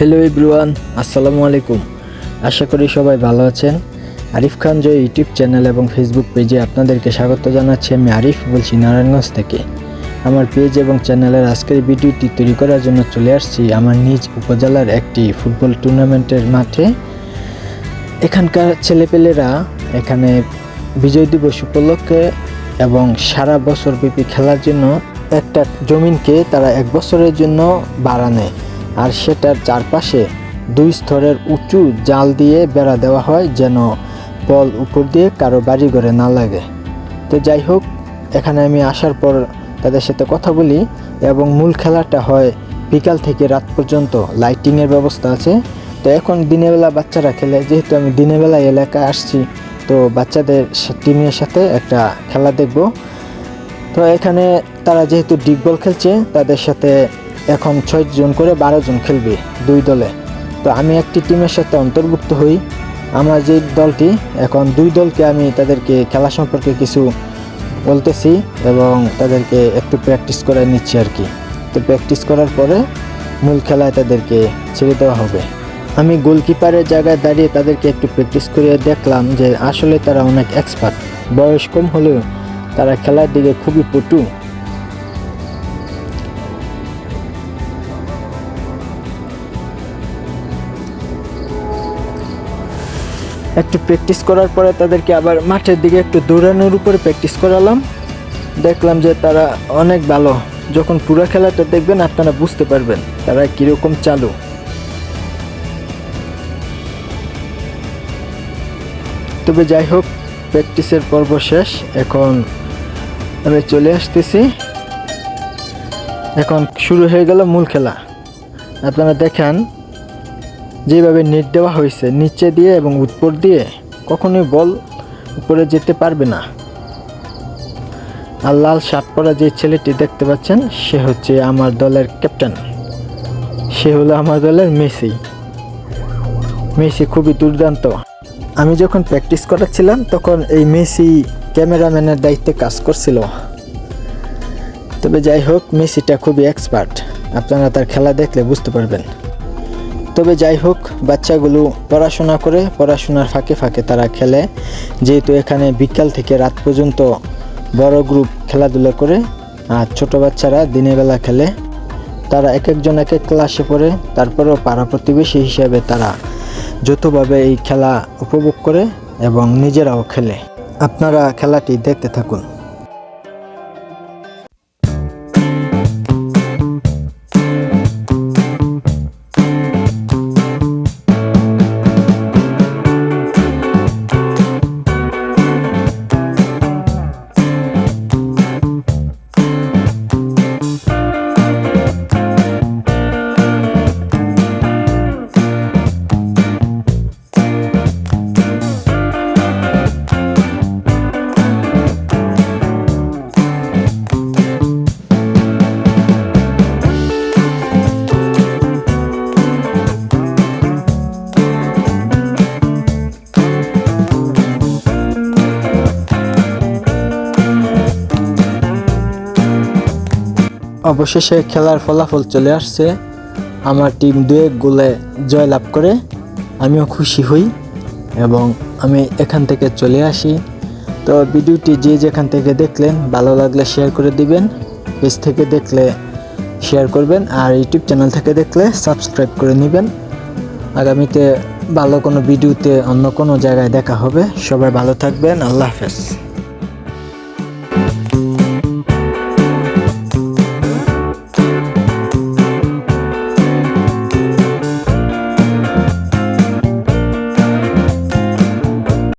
Hello everyone আসসালামু আলাইকুম। আশা করি সবাই ভালো আছেন। আরিফ খান জয় ইউটিউব চ্যানেল এবং ফেসবুক পেজে আপনাদেরকে স্বাগত জানাচ্ছি আমি আরিফ বলছি নারায়ণগঞ্জ থেকে। আমার পেজ এবং চ্যানেলের আজকের ভিডিওটি তৈরি করার জন্য চলে আসছি আমার নিজ উপজেলার একটি ফুটবল টুর্নামেন্টের মাঠে। এখানকার ছেলেপেলেরা এখানে বিজয় দিবস উপলক্ষে এবং সারা বছর ব্যাপী খেলার জন্য একটা জমিনকে তারা এক বছরের জন্য বাড়া নেয়। আর সেটার চারপাশে দুই স্তরের উঁচু জাল দিয়ে বেড়া দেওয়া হয় যেন বল উপর দিয়ে কারও বাড়ি ঘরে না লাগে। তো যাই হোক, এখানে আমি আসার পর তাদের সাথে কথা বলি এবং মূল খেলাটা হয় বিকাল থেকে রাত পর্যন্ত। লাইটিংয়ের ব্যবস্থা আছে। তো এখন দিনের বেলা বাচ্চারা খেলে। যেহেতু আমি দিনের বেলা এলাকায় আসছি, তো বাচ্চাদের টিমের সাথে একটা খেলা দেখব। তো এখানে তারা যেহেতু ডিগবল খেলছে, তাদের সাথে এখন ছয় জন করে বারো জন খেলবে দুই দলে। তো আমি একটি টিমের সাথে অন্তর্ভুক্ত হই। আমার যে দলটি, এখন দুই দলকে আমি তাদেরকে খেলা সম্পর্কে কিছু বলতেছি এবং তাদেরকে একটু প্র্যাকটিস করে নিচ্ছি আর কি। তো প্র্যাকটিস করার পরে মূল খেলায় তাদেরকে ছেড়ে দেওয়া হবে। আমি গোলকিপারের জায়গায় দাঁড়িয়ে তাদেরকে একটু প্র্যাকটিস করে দেখলাম যে আসলে তারা অনেক এক্সপার্ট বয়স কম হলেও তারা খেলার দিকে খুবই পটু। একটু প্র্যাকটিস করার পরে তাদেরকে আবার মাঠের দিকে একটু দৌড়ানোর উপরে প্র্যাকটিস করালাম। দেখলাম যে তারা অনেক ভালো। যখন পুরো খেলাটা দেখবেন, আপনারা বুঝতে পারবেন তারা কীরকম চালু। তবে যাই হোক প্র্যাকটিসের পর্ব শেষ। এখন আমি চলে আসতেছি। এখন শুরু হয়ে গেল মূল খেলা। আপনারা দেখেন যেভাবে নেট দেওয়া হয়েছে, নিচে দিয়ে এবং উপর দিয়ে, কখনোই বল উপরে যেতে পারবে না। আর লাল শার্ট পরা যে ছেলেটি দেখতে পাচ্ছেন, সে হচ্ছে আমার দলের ক্যাপ্টেন। সে হলো আমার দলের মেসি। মেসি খুবই দুর্দান্ত। আমি যখন প্র্যাকটিস করাচ্ছিলাম, তখন এই মেসি ক্যামেরাম্যানের দায়িত্বে কাজ করছিল। তবে যাই হোক, মেসিটা খুবই এক্সপার্ট। আপনারা তার খেলা দেখলে বুঝতে পারবেন। তবে যাই হোক বাচ্চাগুলো পড়াশোনা করে পড়াশোনার ফাঁকে ফাঁকে তারা খেলে। যেহেতু এখানে বিকাল থেকে রাত পর্যন্ত বড় গ্রুপ খেলাধুলা করে, আর ছোট বাচ্চারা দিনের বেলা খেলে। তারা এক একজন এক এক ক্লাসে পড়ে, তারপরেও পাড়া প্রতিবেশী হিসাবে তারা যৌথভাবে এই খেলা উপভোগ করে এবং নিজেরাও খেলে। আপনারা খেলাটি দেখতে থাকুন। অবশেষে খেলার ফলাফল চলে আসছে। আমার টিম দুয়ে গোলে জয়লাভ করে আমিও খুশি হই এবং আমি এখান থেকে চলে আসি। তো ভিডিওটি যে যেখান থেকে দেখলেন, ভালো লাগলে শেয়ার করে দিবেন, পেজ থেকে দেখলে শেয়ার করবেন, আর ইউটিউব চ্যানেল থেকে দেখলে সাবস্ক্রাইব করে নেবেন। আগামীতে ভালো কোনো ভিডিওতে অন্য কোনো জায়গায় দেখা হবে। সবাই ভালো থাকবেন, আল্লাহ হাফেজ।